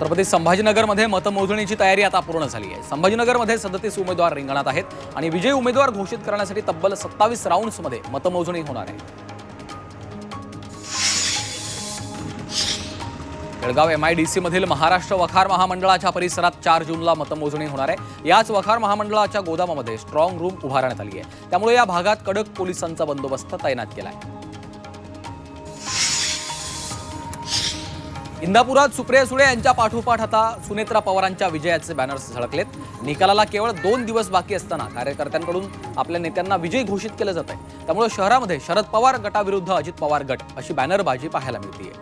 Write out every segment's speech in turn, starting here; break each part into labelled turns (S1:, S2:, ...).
S1: छत्रपती संभाजीनगरमध्ये मतमोजणीची तयारी आता पूर्ण झाली आहे. संभाजीनगरमध्ये सदतीस उमेदवार रिंगणात आहेत आणि विजयी उमेदवार घोषित करण्यासाठी तब्बल सत्तावीस राऊंड्समध्ये मतमोजणी होणार आहे. बेळगाव एम आय डी सीमधील महाराष्ट्र वखार महामंडळाच्या परिसरात चार जूनला मतमोजणी होणार आहे. याच वखार महामंडळाच्या गोदामामध्ये स्ट्रॉंग रूम उभारण्यात आली आहे. त्यामुळे या भागात कडक पोलिसांचा बंदोबस्त तैनात केला आहे इंदापुरात सुप्रिया सुळे यांच्या पाठोपाठ आता सुनेत्रा पवारांच्या विजयाचे बॅनर्स झळकलेत. निकालाला केवळ दोन दिवस बाकी असताना कार्यकर्त्यांकडून आपल्या नेत्यांना विजयी घोषित केलं जात आहे त्यामुळे शहरामध्ये शरद पवार गटाविरुद्ध अजित पवार गट अशी बॅनरबाजी पाहायला मिळते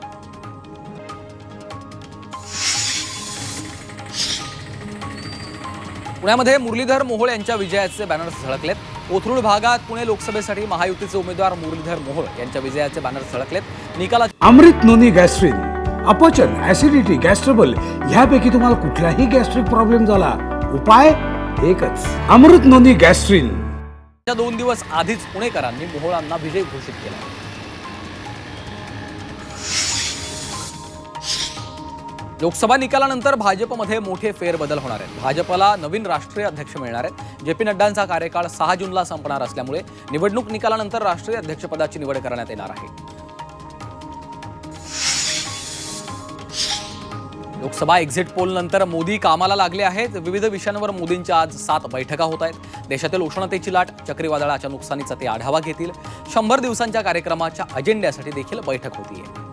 S1: पुण्यामध्ये मुरलीधर मोहोळ यांच्या विजयाचे बॅनर्स झळकलेत. कोथरूड भागात पुणे लोकसभेसाठी महायुतीचे उमेदवार मुरलीधर मोहोळ यांच्या विजयाचे बॅनर्स झळकलेत. निकाला
S2: अमृत नोनी गॅस्ट्रीन अपचन ऍसिडिटी गॅस्ट्रबल ह्यापैकी तुम्हाला कुठलाही गॅस्ट्रिक प्रॉब्लेम झाला. उपाय एकच. अमृत नोंदी गॅस्ट्रिन
S1: दोन दिवस आधीच पुणेकरांनी मोहोळांना विजय घोषित केला. लोकसभा निकालानंतर भाजपमध्ये मोठे फेरबदल होणार आहेत. भाजपला नवीन राष्ट्रीय अध्यक्ष मिळणार आहेत. जे पी नड्डांचा कार्यकाळ सहा जूनला संपणार असल्यामुळे निवडणूक निकालानंतर राष्ट्रीय अध्यक्षपदाची निवड करण्यात येणार आहे. लोकसभा एक्झिट पोल नंतर मोदी कामाला लागले आहेत. विविध विषयांवर मोदींच्या आज सात बैठका होत आहेत. देशातील उष्णतेची लाट चक्रीवादळाच्या नुकसानीचा ते आढावा घेतील. शंभर दिवसांच्या कार्यक्रमाच्या अजेंड्यासाठी देखील बैठक होतीये.